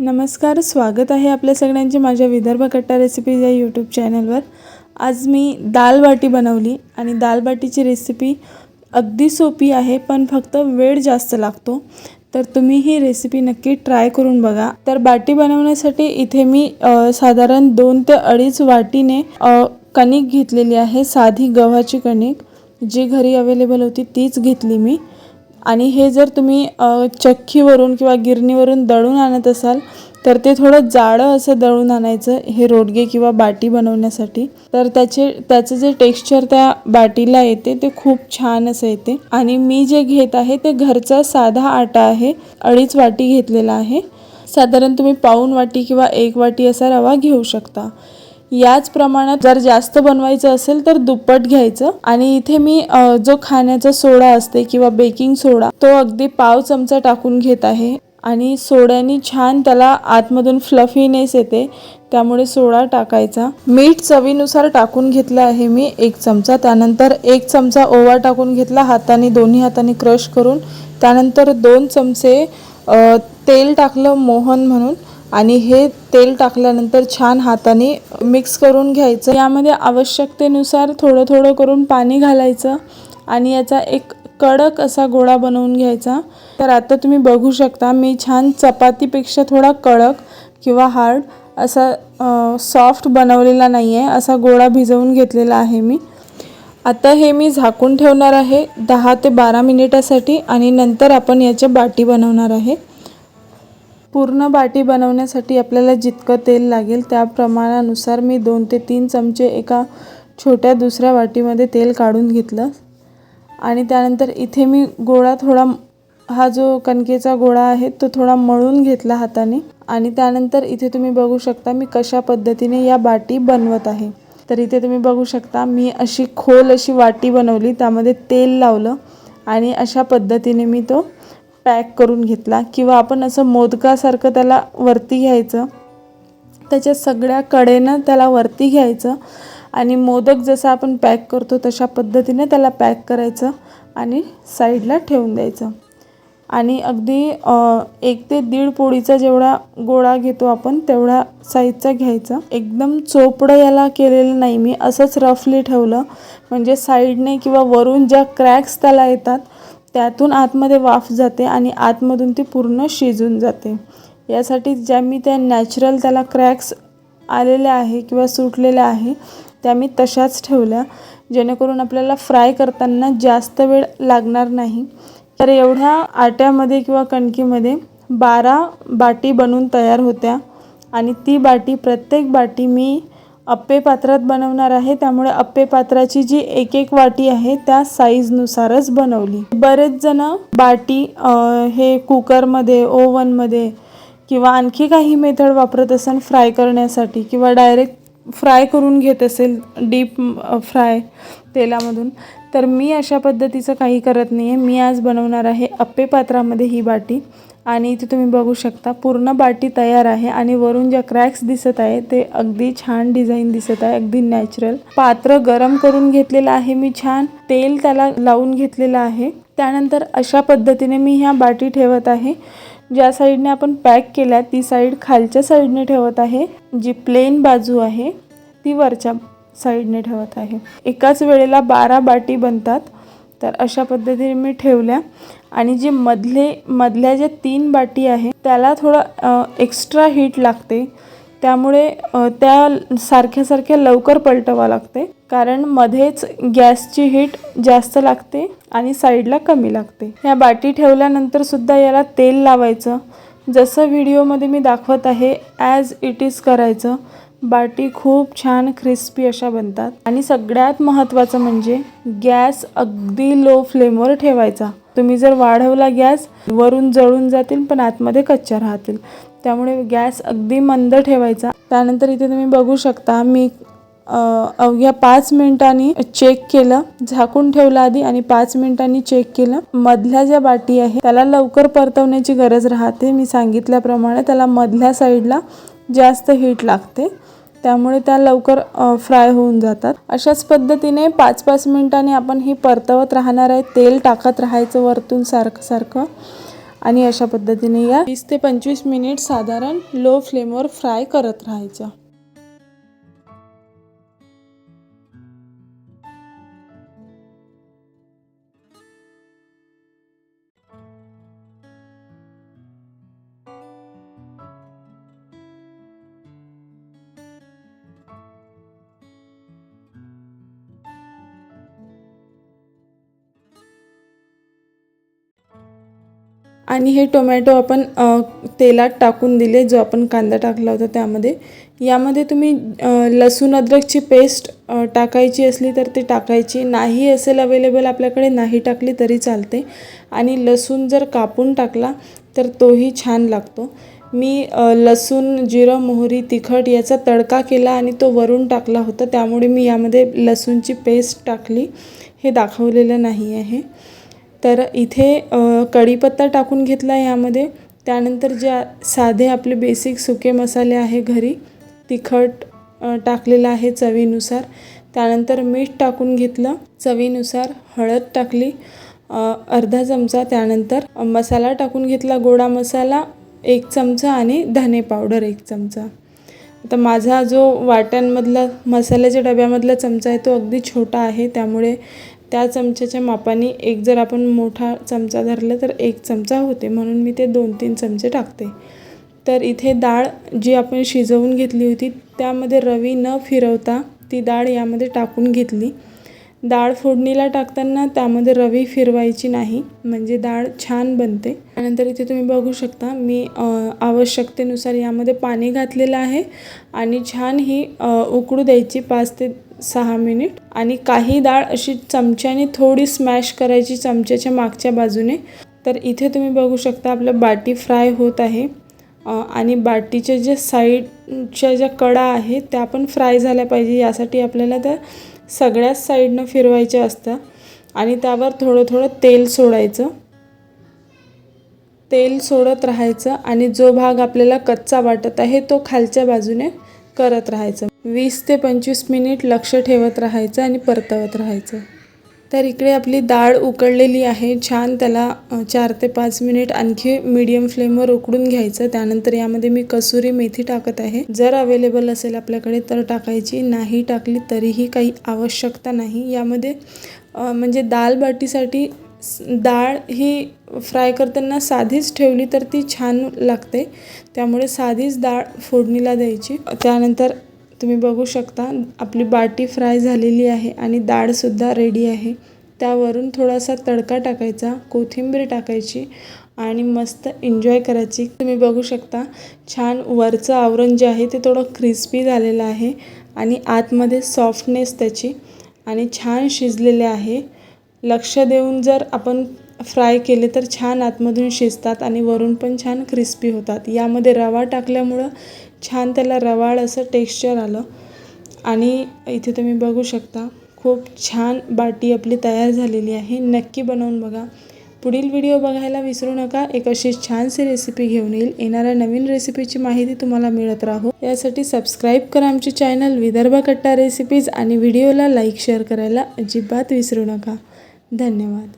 नमस्कार स्वागत आहे आपल्या सगळ्यांचे माझ्या विदर्भ कट्टा रेसिपीज या यूट्यूब चॅनलवर आज मी दाल बाटी बनवली आणि दाल बाटीची रेसिपी अगदी सोपी आहे पण फक्त वेळ जास्त लागतो. तर तुम्ही ही रेसिपी नक्की ट्राय करून बघा. तर बाटी बनवण्यासाठी इथे मी साधारण दोन ते अडीच वाटीने कणिक घेतलेली आहे साधी गव्हाची कणिक. जी घरी अवेलेबल होती तीच घेतली मी. आणि हे जर तुम्ही चक्कीवरून किंवा गिरणीवरून दळून आणत असाल तर ते थोडं जाडं असं दळून आणायचं हे रोडगे किंवा बाटी बनवण्यासाठी. तर त्याचे त्याचं जे टेक्स्चर त्या बाटीला येते ते खूप छान असं येते. आणि मी जे घेत आहे ते घरचा साधा आटा आहे अडीच वाटी घेतलेला आहे. साधारण तुम्ही पाऊण वाटी किंवा एक वाटी असा रवा घेऊ शकता. याच प्रमाणात जर जास्त बनवायचं असेल तर दुप्पट घ्यायचं. आणि इथे मी जो खाण्याचा सोडा असते किंवा बेकिंग सोडा तो अगदी पाव चमचा टाकून घेत आहे. आणि सोड्याने छान त्याला आतमधून फ्लफीनेस येते. त्यामुळे सोडा टाकायचा. मीठ चवीनुसार टाकून घेतलं आहे मी एक चमचा. त्यानंतर एक चमचा ओवा टाकून घेतला. हाताने दोन्ही हाताने क्रश करून. त्यानंतर दोन चमचे तेल टाकलं मोहन म्हणून. आणि हे तेल टाकल्यानंतर छान हाताने मिक्स करून घ्यायचं. यामध्ये आवश्यकतेनुसार थोडं थोडं करून पाणी घालायचं आणि याचा एक कडक असा गोळा बनवून घ्यायचा. तर आता तुम्ही बघू शकता मी छान चपातीपेक्षा थोडा कडक किंवा हार्ड असा सॉफ्ट बनवलेला नाही आहे असा गोळा भिजवून घेतलेला आहे मी. आता हे मी झाकून ठेवणार आहे दहा ते बारा मिनिटासाठी आणि नंतर आपण याच्या बाटी बनवणार आहे. पूर्ण बाटी बनवण्यासाठी आपल्याला जितकं तेल लागेल त्या प्रमाणानुसार मी दोन ते तीन चमचे एका छोट्या दुसऱ्या वाटीमध्ये तेल काढून घेतलं. आणि त्यानंतर इथे मी गोळा थोडा हा जो कणकेचा गोळा आहे तो थोडा मळून घेतला हाताने. आणि त्यानंतर इथे तुम्ही बघू शकता मी कशा पद्धतीने या बाटी बनवत आहे. तर इथे तुम्ही बघू शकता मी अशी खोल अशी वाटी बनवली त्यामध्ये तेल लावलं आणि अशा पद्धतीने मी तो पॅक करून घेतला किंवा आपण असं मोदकासारखं त्याला वरती घ्यायचं. त्याच्या सगळ्या कडेनं त्याला वरती घ्यायचं आणि मोदक जसं आपण पॅक करतो तशा पद्धतीने त्याला पॅक करायचं आणि साईडला ठेवून द्यायचं. आणि अगदी एक ते दीड पोळीचा जेवढा गोळा घेतो आपण तेवढा साईजचा घ्यायचा. एकदम चोपडं याला केलेलं नाही मी असंच रफली ठेवलं. म्हणजे साईडने किंवा वरून ज्या क्रॅक्स त्याला येतात त्यातून आतमध्ये वाफ जाते आणि आतमधून ती पूर्ण शिजून जाते. यासाठी ज्या मी त्या नॅचरल त्याला क्रॅक्स आलेल्या आहे किंवा सुटलेल्या आहे त्या मी तशाच ठेवल्या. जेणेकरून आपल्याला फ्राय करताना जास्त वेळ लागणार नाही. तर एवढ्या आट्यामध्ये किंवा कणकीमध्ये बारा बाटी बनून तयार होत्या आणि ती बाटी प्रत्येक बाटी मी अप्पे पात्रात बनवणार आहे. त्यामुळे अप्पे पात्राची जी एक एक वाटी आहे त्या साईजनुसारच बनवली. बरेच जण बाटी हे कुकरमध्ये ओव्हनमध्ये किंवा आणखी काही मेथड वापरत असेल फ्राय करण्यासाठी किंवा डायरेक्ट फ्राय करून घेत असेल डीप फ्राय तेलामधून तर मी अशा पद्धतीचं काही करत नाही आहे मी आज बनवणार आहे अप्पे पात्रामध्ये ही बाटी. आणि इथे तुम्ही बघू शकता पूर्ण बाटी तयार आहे आणि वरून ज्या क्रॅक्स दिसत आहे ते अगदी छान डिझाईन दिसत आहे अगदी नॅचरल. पात्र गरम करून घेतलेलं आहे मी छान तेल त्याला लावून घेतलेलं आहे. त्यानंतर अशा पद्धतीने मी ह्या बाटी ठेवत आहे. ज्या साईडने आपण पॅक केल्या ती साईड खालच्या साईडने ठेवत आहे. जी प्लेन बाजू आहे ती वरच्या साईडने ठेवत आहे. एकाच वेळेला बारा बाटी बनतात. तर अशा पद्धतीने मी ठेवल्या. आणि जे मधले मधल्या ज्या तीन बाटी आहे त्याला थोडं एक्स्ट्रा हीट लागते. त्यामुळे त्या सारख्या सारख्या लवकर पलटवा लागते. कारण मध्येच गॅसची हीट जास्त लागते आणि साईडला कमी लागते. ह्या बाटी ठेवल्यानंतर सुद्धा याला तेल लावायचं. जसं व्हिडिओमध्ये मी दाखवत आहे ॲज इट इज करायचं. बाटी खूप छान क्रिस्पी अशा बनतात. आणि सगळ्यात महत्त्वाचं म्हणजे गॅस अगदी लो फ्लेमवर ठेवायचा. तुम्ही जर वाढवला गॅस वरून जळून जातील पण आतमध्ये कच्च्या राहतील. त्यामुळे गॅस अगदी मंद ठेवायचा. त्यानंतर इथे तुम्ही बघू शकता मी अवघ्या पाच मिनिटांनी चेक केलं झाकून ठेवलं आधी आणि पाच मिनिटांनी चेक केलं. मधल्या ज्या बाटी आहे त्याला लवकर परतवण्याची गरज राहते. मी सांगितल्याप्रमाणे त्याला मधल्या साईडला जास्त हीट लागते. त्यामुळे त्या लवकर फ्राय होऊन जातात. अशाच पद्धतीने पाच पाच मिनिटांनी आपण ही परतवत राहणार आहे. तेल टाकत राहायचं वरतून सारखं सारखं. आणि अशा पद्धतीने या वीस ते पंचवीस मिनिट साधारण लो फ्लेमवर फ्राय करत राहायचं. आणि हे टोमॅटो आपण तेलात टाकून दिले जो आपण कांदा टाकला होता त्यामध्ये. यामध्ये तुम्ही लसूण अद्रकची पेस्ट टाकायची असली तर ती टाकायची. नाही असेल अवेलेबल आपल्याकडे नाही टाकली तरी चालते. आणि लसूण जर कापून टाकला तर तोही छान लागतो. मी लसूण जिरं मोहरी तिखट याचा तडका केला आणि तो वरून टाकला होता. त्यामुळे मी यामध्ये लसूणची पेस्ट टाकली. हे दाखवलेलं नाही आहे. तर इथे कढीपत्ता टाकून घेतला यामध्ये. त्यानंतर ज्या साधे आपले बेसिक सुके मसाले आहे घरी तिखट टाकलेलं आहे चवीनुसार. त्यानंतर मीठ टाकून घेतलं चवीनुसार हळद टाकली अर्धा चमचा. त्यानंतर मसाला टाकून घेतला गोडा मसाला एक चमचा आणि धने पावडर एक चमचा. आता माझा जो वाट्यांमधला मसाल्याच्या डब्यामधला चमचा आहे तो अगदी छोटा आहे त्यामुळे त्या चमच्याच्या मापाने एक जर आपण मोठा चमचा धरला तर एक चमचा होते. म्हणून मी ते दोन तीन चमचे टाकते. तर इथे डाळ जी आपण शिजवून घेतली होती त्यामध्ये रवी न फिरवता ती डाळ यामध्ये टाकून घेतली. डाळ फोडणीला टाकताना त्यामध्ये रवी फिरवायची नाही म्हणजे डाळ छान बनते. त्यानंतर इथे तुम्ही बघू शकता मी आवश्यकतेनुसार यामध्ये पाणी घातलेलं आहे आणि छान ही उकडू उकळू द्यायची पाच ते सहा मिनिट आणि काही डाळ अशी चमच्याने थोडी स्मॅश करायची चमच्याच्या मागच्या बाजूने. तर इथे तुम्ही बघू शकता आपलं बाटी फ्राय होत आहे. आणि बाटीच्या ज्या साईडच्या ज्या कडा आहेत त्या पण फ्राय झाल्या पाहिजे. यासाठी आपल्याला त्या सगळ्याच साईडनं फिरवायच्या असतात. आणि त्यावर थोडं थोडं तेल सोडायचं. तेल सोडत राहायचं आणि जो भाग आपल्याला कच्चा वाटत आहे तो खालच्या बाजूने करत राहायचं. वीस ते पंचवीस मिनिट लक्ष ठेवत राहायचं आणि परतवत राहायचं. तर इकडे आपली डाळ उकळलेली आहे. छान त्याला चार ते पाच मिनिट आणखी मीडियम फ्लेमवर उकडून घ्यायचं. त्यानंतर यामध्ये मी कसुरी मेथी टाकत आहे. जर अवेलेबल असेल आपल्याकडे तर टाकायची. नाही टाकली तरीही काही आवश्यकता नाही. यामध्ये म्हणजे दाल बाटीसाठी डाळ ही फ्राय करताना साधीच ठेवली तर ती छान लागते. त्यामुळे साधीच डाळ फोडणीला द्यायची. त्यानंतर तुम्ही बघू शकता आपली बाटी फ्राय झालेली आहे आणि डाळसुद्धा रेडी आहे. त्यावरून थोडासा तडका टाकायचा कोथिंबीर टाकायची आणि मस्त एन्जॉय करायची. तुम्ही बघू शकता छान वरचं आवरण जे आहे ते थोडं क्रिस्पी झालेलं आहे आणि आतमध्ये सॉफ्टनेस त्याची आणि छान शिजलेले आहे. लक्ष देऊन जर आपण फ्राय केले तर छान आतमधून शिजतात आणि वरून पण छान क्रिस्पी होतात. यामध्ये रवा टाकल्यामुळं छान त्याला रवाळ असं टेक्स्चर आलं. आणि इथे तुम्ही बघू शकता खूप छान बाटी आपली तयार झालेली आहे. नक्की बनवून बघा. पुढील व्हिडिओ बघायला विसरू नका. एक अशी छानशी रेसिपी घेऊन येईल. येणाऱ्या नवीन रेसिपीची माहिती तुम्हाला मिळत राहो. यासाठी सबस्क्राईब करा आमचे चॅनल विदर्भ कट्टा रेसिपीज आणि व्हिडिओला लाईक शेअर करायला अजिबात विसरू नका. धन्यवाद.